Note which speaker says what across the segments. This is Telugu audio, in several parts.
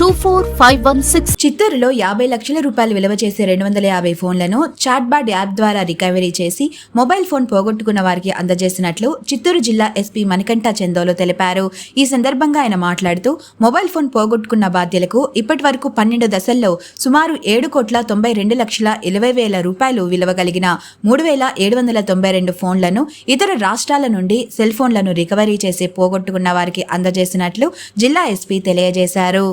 Speaker 1: two four five one six
Speaker 2: చిత్తూరులో యాభై లక్షల రూపాయలు విలువ చేసే రెండు వందల యాభై ఫోన్లను చాట్బాట్ యాప్ ద్వారా రికవరీ చేసి మొబైల్ ఫోన్ పోగొట్టుకున్న వారికి అందజేసినట్లు చిత్తూరు జిల్లా ఎస్పీ మణికంఠ చందోలో తెలిపారు. ఈ సందర్భంగా ఆయన మాట్లాడుతూ మొబైల్ ఫోన్ పోగొట్టుకున్న బాధ్యులకు ఇప్పటి వరకు పన్నెండు దశల్లో సుమారు ఏడు కోట్ల తొంభై రెండు లక్షల ఇరవై వేల రూపాయలు విలువ కలిగిన మూడు వేల ఏడు వందల తొంభై రెండు ఫోన్లను ఇతర రాష్ట్రాల నుండి సెల్ ఫోన్లను రికవరీ చేసి పోగొట్టుకున్న వారికి అందజేసినట్లు జిల్లా ఎస్పీ తెలియజేశారు.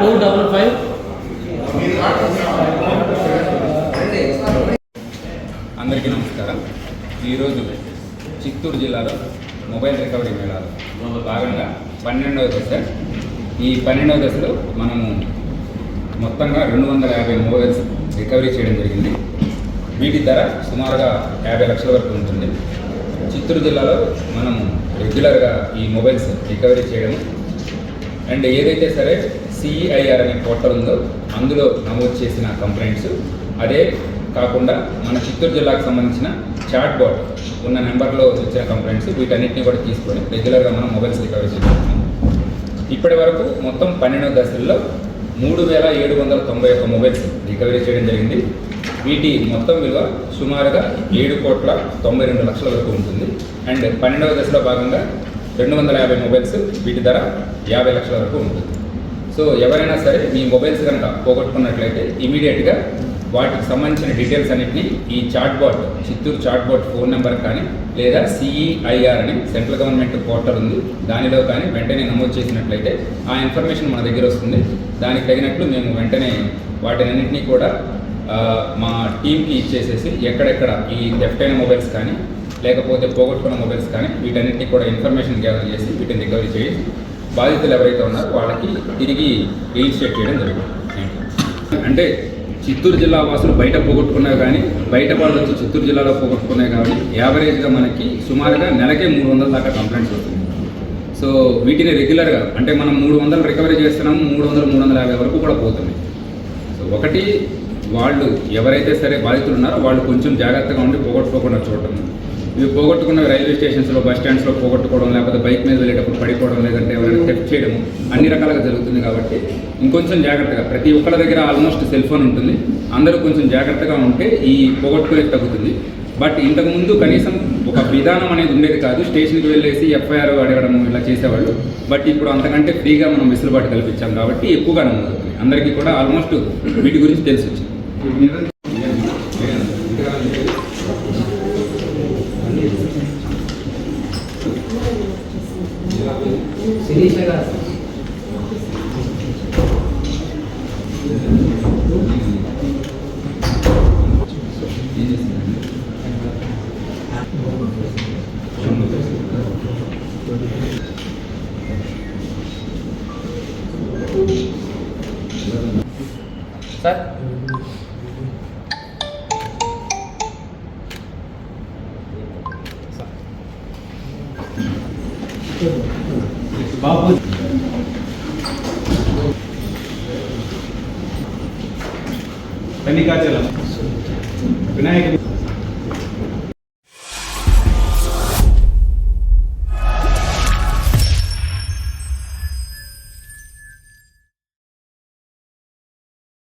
Speaker 3: టూ డబల్ ఫైవ్
Speaker 4: అందరికీ నమస్కారం. ఈరోజు చిత్తూరు జిల్లాలో మొబైల్ రికవరీ మేళాలో భాగంగా పన్నెండవ దశ. ఈ పన్నెండవ దశలో మనము మొత్తంగా రెండు వందల యాభై మొబైల్స్ రికవరీ చేయడం జరిగింది. వీటి ధర సుమారుగా యాభై లక్షల వరకు ఉంటుంది. చిత్తూరు జిల్లాలో మనము రెగ్యులర్గా ఈ మొబైల్స్ రికవరీ చేయడం అండ్ ఏదైతే సరే సిఐఆర్ అనే పోర్టల్ ఉందో అందులో నమోదు చేసిన కంప్లైంట్స్ అదే కాకుండా మన చిత్తూరు జిల్లాకు సంబంధించిన చాట్ బాట్ ఉన్న నెంబర్లో వచ్చిన కంప్లైంట్స్ వీటన్నిటిని కూడా తీసుకొని రెగ్యులర్గా మనం మొబైల్స్ రికవరీ చేస్తున్నాం. ఇప్పటి వరకు మొత్తం పన్నెండు దశల్లో మూడు వేల ఏడు వందల తొంభై ఒక్క మొబైల్స్ రికవరీ చేయడం జరిగింది. వీటి మొత్తం విలువ సుమారుగా ఏడు కోట్ల తొంభై రెండు లక్షల వరకు ఉంటుంది. అండ్ పన్నెండవ దశలో భాగంగా రెండు వందల యాభై మొబైల్స్ వీటి ధర యాభై లక్షల వరకు ఉంటుంది. సో ఎవరైనా సరే మీ మొబైల్స్ కనుక పోగొట్టుకున్నట్లయితే ఇమీడియట్గా వాటికి సంబంధించిన డీటెయిల్స్ అన్నింటినీ ఈ chatbot Chittoor chatbot phone number కానీ లేదా సిఈఐఆర్ అని సెంట్రల్ గవర్నమెంట్ పోర్టల్ ఉంది. దానిలో కానీ వెంటనే నమోదు చేసినట్లయితే ఆ ఇన్ఫర్మేషన్ మన దగ్గర వస్తుంది. దానికి తగినట్లు మేము వెంటనే వాటినన్నింటినీ కూడా మా టీంకి ఇచ్చేసేసి ఎక్కడెక్కడ ఈ లెఫ్ట్ అయిన మొబైల్స్ కానీ లేకపోతే పోగొట్టుకున్న మొబైల్స్ కానీ వీటన్నిటిని కూడా ఇన్ఫర్మేషన్ గ్యాదర్ చేసి వీటిని రికవరీ చేసి బాధితులు ఎవరైతే ఉన్నారో వాళ్ళకి తిరిగి రీఇన్స్టేట్ చేయడం జరుగుతుంది. అంటే చిత్తూరు జిల్లా వాసులు బయట పోగొట్టుకున్నా కానీ బయట వాళ్ళు వచ్చి చిత్తూరు జిల్లాలో పోగొట్టుకున్నాయి కాబట్టి యావరేజ్గా మనకి సుమారుగా నెలకే మూడు వందల దాకా కంప్లైంట్స్ వస్తుంది సో వీటిని రెగ్యులర్గా అంటే మనం మూడు వందలు రికవరీ చేస్తున్నాము మూడు వందలు మూడు వందల యాభై వరకు కూడా పోతున్నాయి. సో ఒకటి వాళ్ళు ఎవరైతే సరే బాధితులు ఉన్నారో వాళ్ళు కొంచెం జాగ్రత్తగా ఉండి పోగొట్టుకోకుండా చూడటం. ఇవి పోగొట్టుకున్న రైల్వే స్టేషన్స్లో బస్ స్టాండ్స్లో పోగొట్టుకోవడం లేకపోతే బైక్ మీద వెళ్ళేటప్పుడు పడిపోవడం లేదంటే ఎవరైనా థెఫ్ట్ చేయడం అన్ని రకాలుగా జరుగుతుంది కాబట్టి ఇంకొంచెం జాగ్రత్తగా ప్రతి ఒక్కరి దగ్గర ఆల్మోస్ట్ సెల్ ఫోన్ ఉంటుంది. అందరూ కొంచెం జాగ్రత్తగా ఉంటే ఈ పోగొట్టుకునేది తగ్గుతుంది. బట్ ఇంతకుముందు కనీసం ఒక విధానం అనేది ఉండేది కాదు. స్టేషన్కి వెళ్ళేసి ఎఫ్ఐఆర్ అడగడం ఇలా చేసేవాళ్ళు. బట్ ఇప్పుడు అంతకంటే ఫ్రీగా మనం వెసులుబాటు కల్పించాం కాబట్టి ఎక్కువగా నమోదవుతుంది అందరికీ కూడా ఆల్మోస్ట్ వీటి గురించి తెలిసి వచ్చింది
Speaker 3: శిరీష గారు సార్ బాబు
Speaker 5: కన్నికాచలం వినాయకుడు